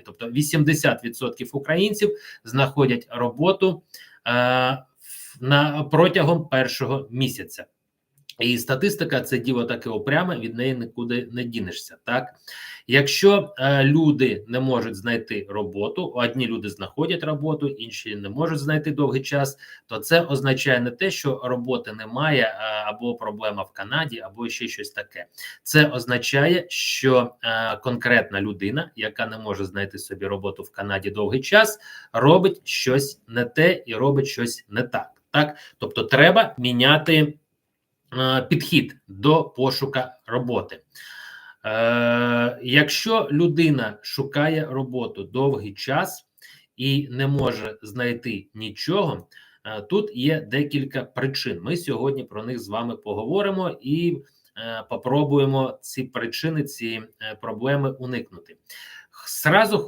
Канаді. Тобто 80% українців знаходять роботу е, на протягом першого місяця. І статистика це діло таке опряме, від неї нікуди не дінешся. Так, якщо е, люди не можуть знайти роботу, одні люди знаходять роботу, інші не можуть знайти довгий час, то це означає не те, що роботи немає, е, або проблема в Канаді, або ще щось таке. Це означає, що е, конкретна людина, яка не може знайти собі роботу в Канаді довгий час, робить щось не те і робить щось не так. Так, тобто, треба міняти підхід до пошука роботи. Е, якщо людина шукає роботу довгий час і не може знайти нічого, е, тут є декілька причин. Ми сьогодні про них з вами поговоримо і е, попробуємо ці причини, ці е, проблеми уникнути. Сразу